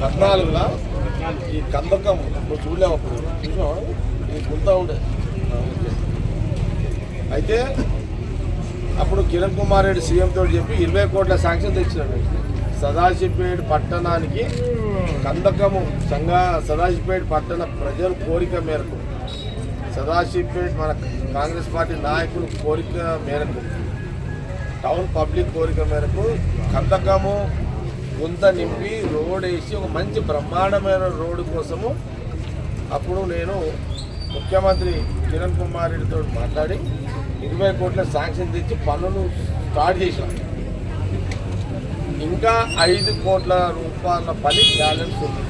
పద్నాలుగులా ఈ కందకం నువ్వు చూడలేవు అప్పుడు. చూసావా ఇది గుంత ఉండే అయితే అప్పుడు కిరణ్ కుమార్ రెడ్డి సీఎంతో చెప్పి ఇరవై కోట్ల శాంక్షన్ తెచ్చినాడు. సదాశివపేట పట్టణానికి కందకము సంఘ సదాశివపేట పట్టణ ప్రజల కోరిక మేరకు సదాశివపేట మన కాంగ్రెస్ పార్టీ నాయకుల కోరిక మేరకు టౌన్ పబ్లిక్ కోరిక మేరకు కందకము గుంత నింపి రోడ్ వేసి ఒక మంచి బ్రహ్మాండమైన రోడ్డు కోసము అప్పుడు నేను ముఖ్యమంత్రి కిరణ్ కుమార్ రెడ్డితో మాట్లాడి ఇరవై కోట్ల శాంక్షన్ తెచ్చి పనులు స్టార్ట్ చేసినాం. ఇంకా ఐదు కోట్ల రూపాయల పని బ్యాలెన్స్ ఉంది.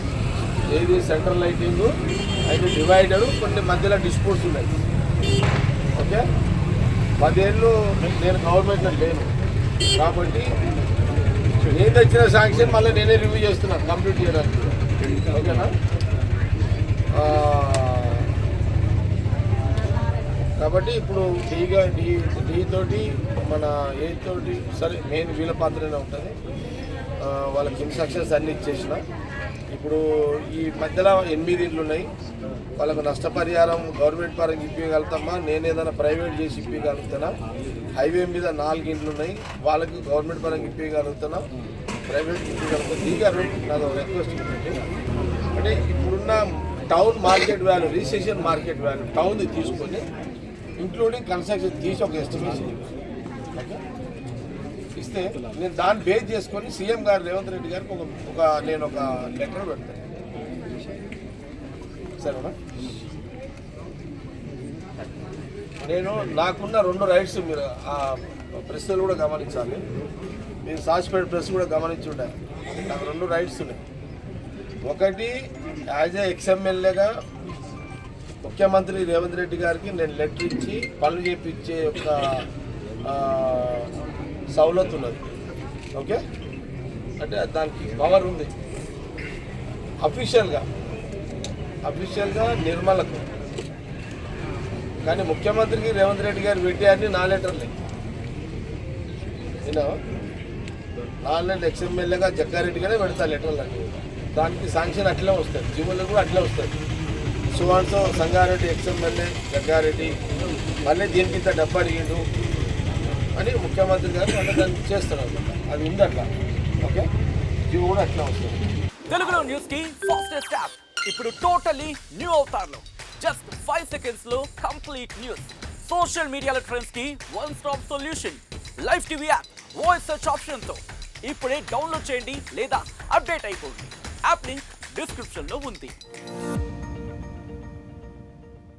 ఏది సెంట్రల్ లైటింగ్ అయితే డివైడరు కొన్ని మధ్యలో డిస్పోర్ట్స్ ఉన్నాయి. ఓకే? పదేళ్ళు నేను గవర్నమెంట్లో లేను. కాబట్టి నేను తెచ్చిన శాంక్షన్ మళ్ళీ నేనే రివ్యూ చేస్తున్నాను కంప్లీట్ చేయడానికి. ఓకేనా? కాబట్టి ఇప్పుడు డీగా డీ డీ తోటి మన ఏ తోటి సరే మెయిన్ వీళ్ళ పాత్రనే ఉంటుంది. వాళ్ళకి ఇన్స్ట్రక్షన్స్ అన్ని ఇచ్చేసిన. ఇప్పుడు ఈ మధ్యలో ఎనిమిది ఇండ్లు ఉన్నాయి. వాళ్ళకు నష్టపరిహారం గవర్నమెంట్ పరంగా ఇప్పగలుగుతామా నేను ఏదైనా ప్రైవేట్ చేసి ఇప్పగలుగుతానా హైవే మీద నాలుగు ఇండ్లు ఉన్నాయి. వాళ్ళకి గవర్నమెంట్ పరంగా ఇప్పగలుగుతానా ప్రైవేట్ ఇప్పగలుగుతాను ఈ నాకు రిక్వెస్ట్ ఏంటంటే అంటే ఇప్పుడున్న town market value registration market value town తీసుకొని ఇంక్లూడింగ్ కన్స్ట్రక్షన్ తీసి ఒక ఎస్టిమేషన్ ఓకే? ఇస్తే నేను దాన్ని బేస్ చేసుకొని సీఎం గారు రేవంత్ రెడ్డి గారికి ఒక ఒక నేను ఒక లెటర్ పెడతాను సరేనా? నేను నాకున్న రెండు రైట్స్ మీరు ఆ ప్రెస్లు కూడా గమనించాలి. మీరు సాచిపేట ప్రెస్ కూడా గమనించి నాకు రెండు రైట్స్ ఉన్నాయి. ఒకటి యాజ్ ఏ ఎక్స్ఎమ్మెల్యేగా ముఖ్యమంత్రి రేవంత్ రెడ్డి గారికి నేను లెటర్ ఇచ్చి పనులు చేపించే ఒక సౌలత్ ఉన్నది. ఓకే? అంటే దానికి పవర్ ఉంది. అఫీషియల్గా అఫీషియల్గా నిర్మలకు. కానీ ముఖ్యమంత్రికి రేవంత్ రెడ్డి గారు పెట్టారని నా లెటర్లే. నేను నాలుగు లెటర్ ఎక్స్ఎమ్మెల్యేగా జగ్గారెడ్డిగానే పెడతా లెటర్లు అన్నీ. దానికి శాంక్షన్ అట్లే వస్తుంది జీవోలు కూడా అట్లే వస్తుంది సువాన్సో సంగారెడ్డి ఎక్స్ఎమ్మెల్యే జగ్గారెడ్డి. మళ్ళీ దీనికి ఇంత డబ్బు అడిగిండు. అని ముఖ్యమంత్రి గారు దాన్ని చేస్తారు అనమాట అది ఉంది అట్లా ఓకే? జీవో కూడా అట్లా వస్తుంది. తెలుగులో న్యూస్కి ఫాస్టెస్ట్ యాప్ ఇప్పుడు టోటలీ న్యూ అవుతారు జస్ట్ ఫైవ్ సెకండ్స్లో కంప్లీట్ న్యూస్ సోషల్ మీడియాలో ట్రెండ్స్కి one stop solution live TV app voice search ఆప్షన్తో ఇప్పుడే డౌన్లోడ్ చేయండి లేదా అప్డేట్ అయిపోండి. యాప్ లింక్ డిస్క్రిప్షన్లో ఉంది.